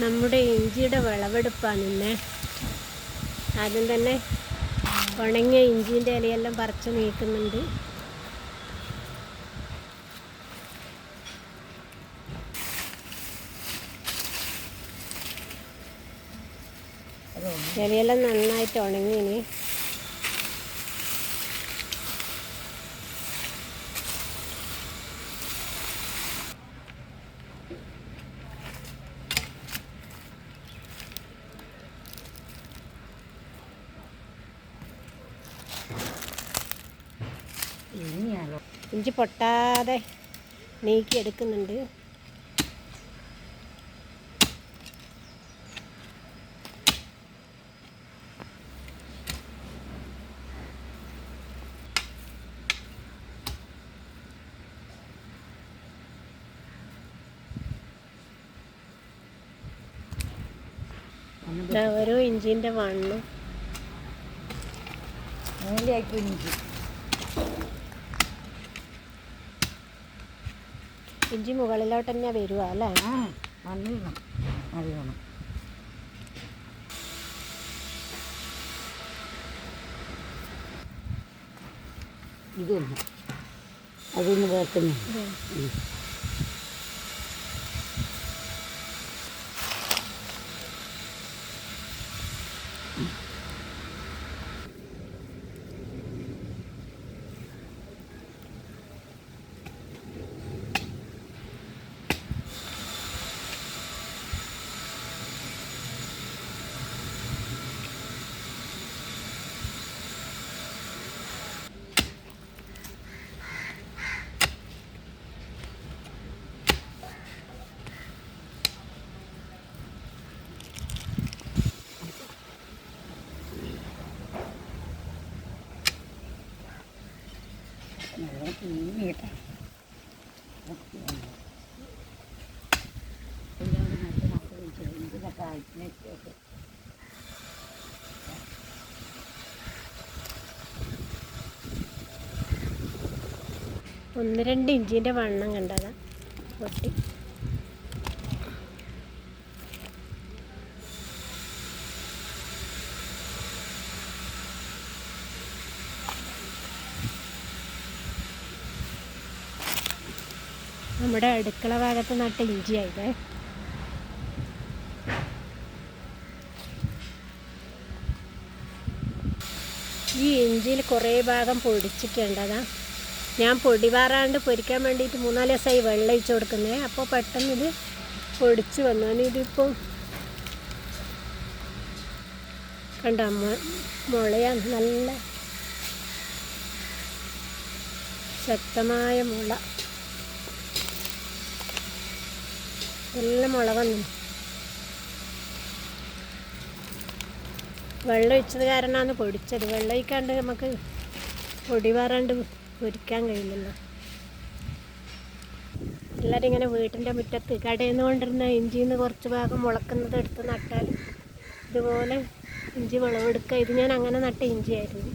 നമ്മുടെ ഇഞ്ചിയുടെ വിളവെടുപ്പാണ് ഇന്നേ ആദ്യം തന്നെ ഉണങ്ങിയ ഇഞ്ചിന്റെ ഇലയെല്ലാം പറിച്ച് നീക്കുന്നുണ്ട് ഇലയെല്ലാം നന്നായിട്ട് ഉണങ്ങിനി ഇനിയാണോ ഇഞ്ചി പൊട്ടാതെ നീക്കി എടുക്കുന്നുണ്ട്. ഓരോ ഇഞ്ചിന്റെ മണ്ണും. ഇഞ്ചി. ഇഞ്ചി മുകളിലോട്ട് തന്നെ വരുക അല്ലേ? മണ്ണിടണം നല്ലോണം ഇതൊന്ന് അതൊന്ന് വേർക്കുന്നു. ഒന്ന് രണ്ട് ഇഞ്ചിന്റെ വണ്ണം കണ്ടതാ. പൊട്ടി. നമ്മുടെ അടുക്കള ഭാഗത്ത് നട്ട ഇഞ്ചിയായില്ലേ? ഈ ഇഞ്ചിയിൽ കുറേ ഭാഗം പൊടിച്ചിട്ടുണ്ടതാ ഞാൻ പൊടി പാറാണ്ട് പൊരിക്കാൻ വേണ്ടിയിട്ട് മൂന്നാൽ ദിവസമായി വെള്ളം ഒഴിച്ച് കൊടുക്കുന്നത് അപ്പോൾ പെട്ടെന്ന് ഇത് പൊടിച്ച് വന്നു. ഇതിപ്പോൾ കണ്ട മുളയാണ് നല്ല ശക്തമായ മുള. നല്ല മുള വന്നു വെള്ളം ഒഴിച്ചത് കാരണമാണ് പൊടിച്ചത്. വെള്ളം ഒഴിക്കാണ്ട് നമുക്ക് പൊടി പാറാണ്ട് പൊരിക്കാൻ കഴിയില്ലല്ലോ. എല്ലാവരും ഇങ്ങനെ വീട്ടിന്റെ മുറ്റത്ത് കടയിൽ കൊണ്ടിരുന്ന ഇഞ്ചിയിൽ നിന്ന് കുറച്ച് ഭാഗം മുളക്കുന്നത് എടുത്ത് നട്ടാൽ ഇതുപോലെ ഇഞ്ചി വിളവെടുക്കുക. ഇത് ഞാൻ അങ്ങനെ നട്ട ഇഞ്ചിയായിരുന്നു.